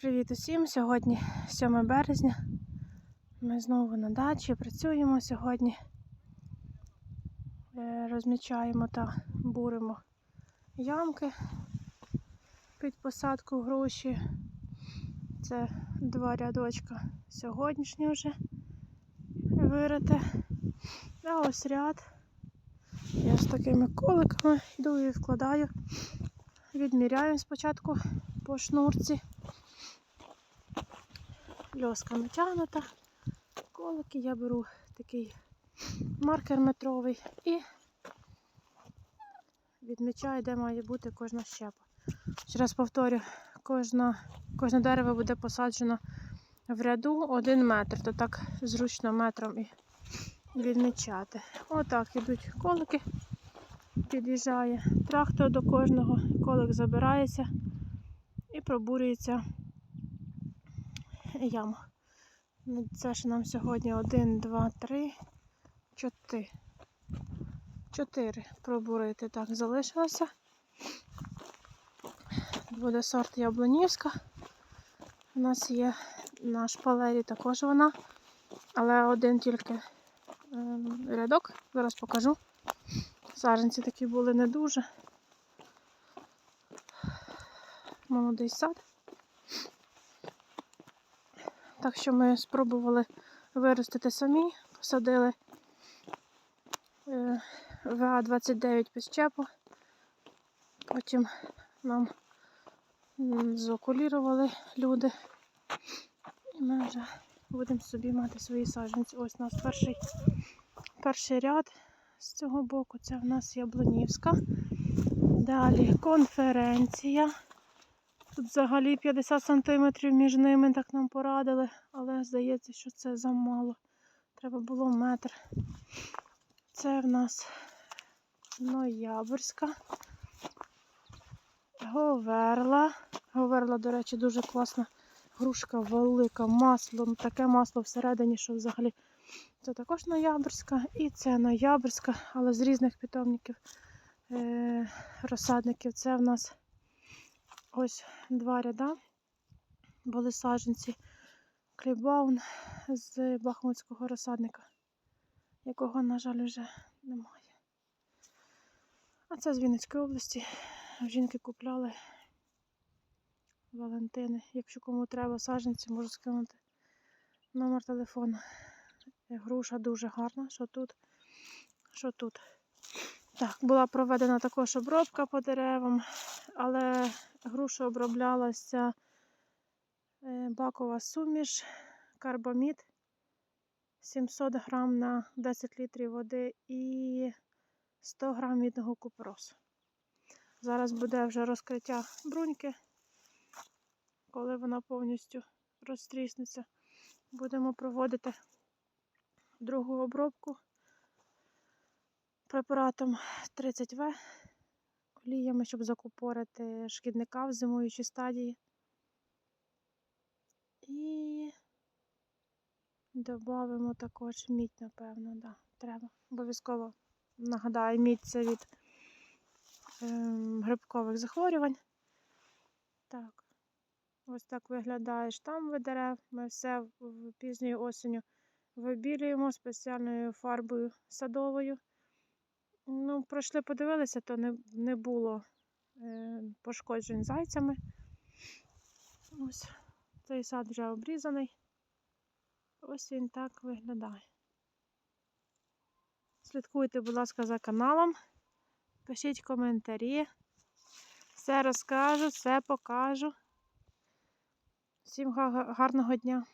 Привіт усім! Сьогодні 7 березня. Ми знову на дачі працюємо сьогодні. Е, Розмічаємо та буримо ямки під посадку груші. Це два рядочка сьогоднішні вже вирите. А ось ряд. Я з такими коликами йду і вкладаю. Відміряю спочатку по шнурці. Льоска натягнута. Колики я беру такий маркер метровий і відмічаю, де має бути кожна щепа. Ще раз повторю, кожна, кожне дерево буде посаджено в ряду один метр, то так зручно метром і відмічати. Отак ідуть колики, під'їжджає трактор до кожного, колик забирається і пробурюється яма. Ну, Це ж нам сьогодні один, два, три, чотири. Чотири пробурити. Так, залишилося. Буде сорт Яблунівська. У нас є на шпалері також вона, але один тільки ем, рядок. Зараз покажу. Саженці такі були не дуже. Молодий сад. Так що ми спробували виростити самі, посадили е, ВА-29 без чепу. Потім нам м, заокулірували люди. І ми вже будемо собі мати свої саджанці. Ось у нас перший, перший ряд з цього боку. Це в нас Яблунівська. Далі конференція. Тут взагалі 50 см між ними, так нам порадили, але здається, що це замало. Треба було метр. Це в нас Ноябрьська. Говерла. Говерла, до речі, дуже класна грушка, велика, масло. ну, Таке масло всередині, що взагалі це також ноябрьська. І це ноябрьська, але з різних питомників е- розсадників. Це в нас Ось два ряда були саджанці клібаун з бахмутського розсадника, якого, на жаль, вже немає. А це з Вінницької області. Жінки купляли Валентини. Якщо кому треба саджанці, можу скинути номер телефону. Груша дуже гарна, що тут, що тут. Так, була проведена також обробка по деревам, але груша оброблялася е, бакова суміш, карбамід 700 грам на 10 літрів води і 100 грам мідного купоросу. Зараз буде вже розкриття бруньки, коли вона повністю розтріснеться. Будемо проводити другу обробку препаратом 30В оліями, щоб закупорити шкідника в зимуючій стадії. І додамо також мідь, напевно, да, треба. Обов'язково нагадаю, мідь це від ем, грибкових захворювань. Так, ось так виглядає штамби дерев. Ми все пізньою осінню вибілюємо спеціальною фарбою садовою. Ну, пройшли, подивилися, то не, не було е, пошкоджень зайцями. Ось цей сад вже обрізаний. Ось він так виглядає. Слідкуйте, будь ласка, за каналом. Пишіть коментарі. Все розкажу, все покажу. Всім гарного дня!